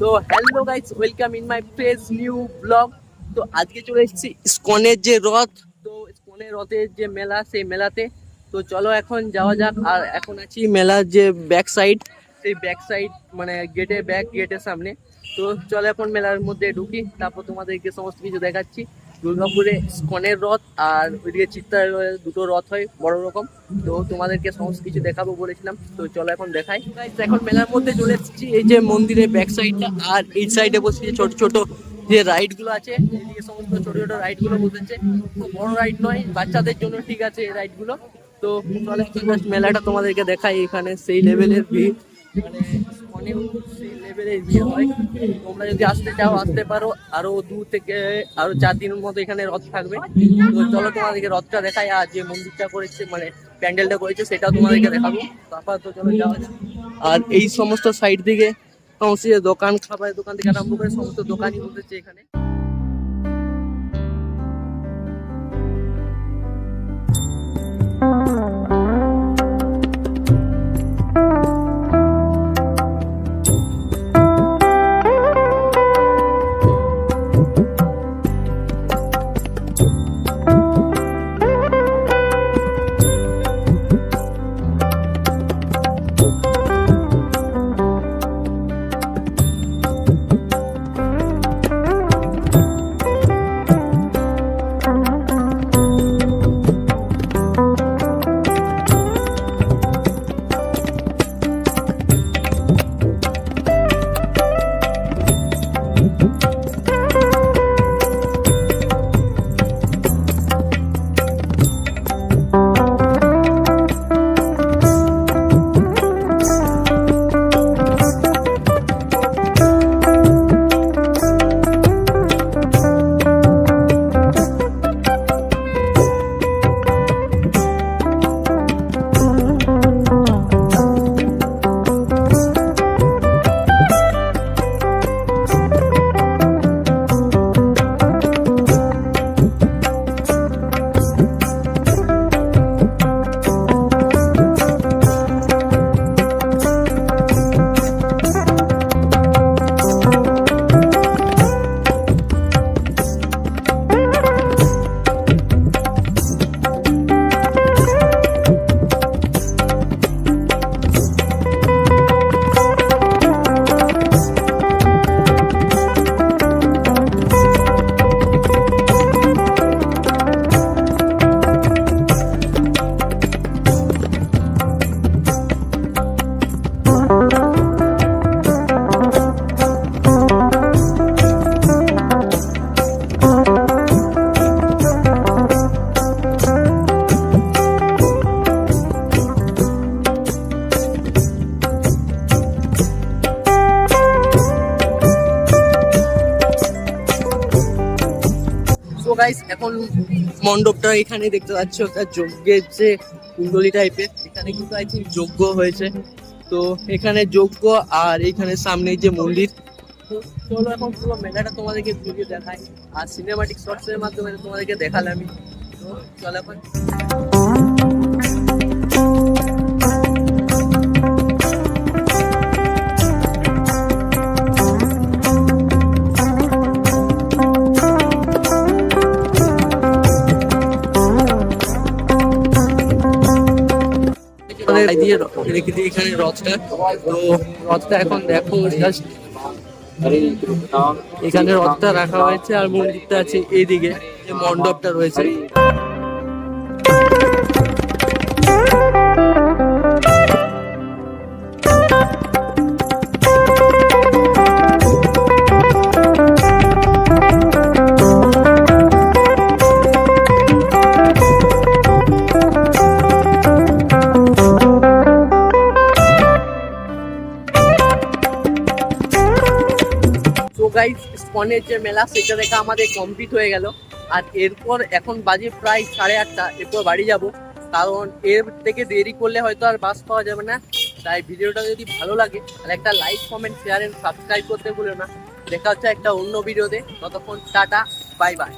তো hello guys welcome in my fresh new blog তো আজকে চলে এসেছি স্কনের যে রথ, তো স্কনের রথের যে মেলা, সেই মেলাতে। তো চলো এখন যাওয়া যাক, আর এখন আছি মেলার যে ব্যাক সাইড সেই ব্যাক সাইড মানে গেটে ব্যাক গেটের সামনে। তো চলো এখন মেলার মধ্যে ঢুকি, তারপর তোমাদেরকে সমস্ত কিছু দেখাচ্ছি। দুর্গাপুরে স্কনের রথ আর ওইদিকে চিত্তার দুটো রথ হয়, বড় রকম। তো তোমাদেরকে সমস্ত কিছু দেখাবো বলেছিলাম। তো চলো এখন দেখাই। এখন মেলার মধ্যে চলে এসেছি। এই যে মন্দিরের ব্যাক সাইডটা আর এই সাইডে বসে ছোট ছোট যে রাইডগুলো আছে এদিকে সমস্ত ছোট ছোট রাইডগুলো বসেছে। বড় রাইড নয়, বাচ্চাদের জন্য ঠিক আছে এই রাইডগুলো। তো মেলাটা তোমাদেরকে দেখাই। এখানে সেই লেভেলের ভিড়। মানে লেভেলের বিয়ে হয়। তোমরা যদি আসতে চাও, আসতে পারো। আরও দু থেকে, আরও চার দিনের মতো এখানে রথ থাকবে। তো চলো তোমাদেরকে রথটা দেখাই, আর যে মন্দিরটা করেছে মানে প্যান্ডেলটা করেছে, সেটাও তোমাদেরকে দেখাবো। তারপর তো চলো যাওয়া আর এই সমস্ত সাইড দিকে সমস্ত দোকান, খাবারের দোকান থেকে আরম্ভ করে সমস্ত দোকানই বসেছে এখানে। গাইস এখন মণ্ডপটা এখানে দেখতে পাচ্ছ তার যজ্ঞের যে কুণ্ডলি টাইপের এখানে কিন্তু আই থিঙ্ক যজ্ঞ হয়েছে। তো এখানে যজ্ঞ আর এখানে সামনে যে মন্দির। চলো এখন পুরো মেলাটা তোমাদেরকে ভিডিও দেখাই। আর সিনেমাটিক শর্টসের মাধ্যমে তোমাদেরকে দেখালামই তো চলো এখন। আমাদের দিয়ে রেখে দিই এখানে রথটা, তো রথটা এখন দেখো জাস্ট এখানে রথটা রাখা হয়েছে আর মন্দিরটা আছে এইদিকে যে মণ্ডপটা রয়েছে। তো গাইস স্পনের যে মেলা, সেটা দেখা আমাদের কমপ্লিট হয়ে গেল। আর এরপর এখন বাজে প্রায় সাড়ে আটটা, এরপর বাড়ি যাব। কারণ এর থেকে দেরি করলে হয়তো আর বাস পাওয়া যাবে না। তাই ভিডিওটা যদি ভালো লাগে, তাহলে একটা like comment share and subscribe করতে ভুলো না। দেখা হচ্ছে একটা অন্য ভিডিওতে। ততক্ষণ টাটা বাই বাই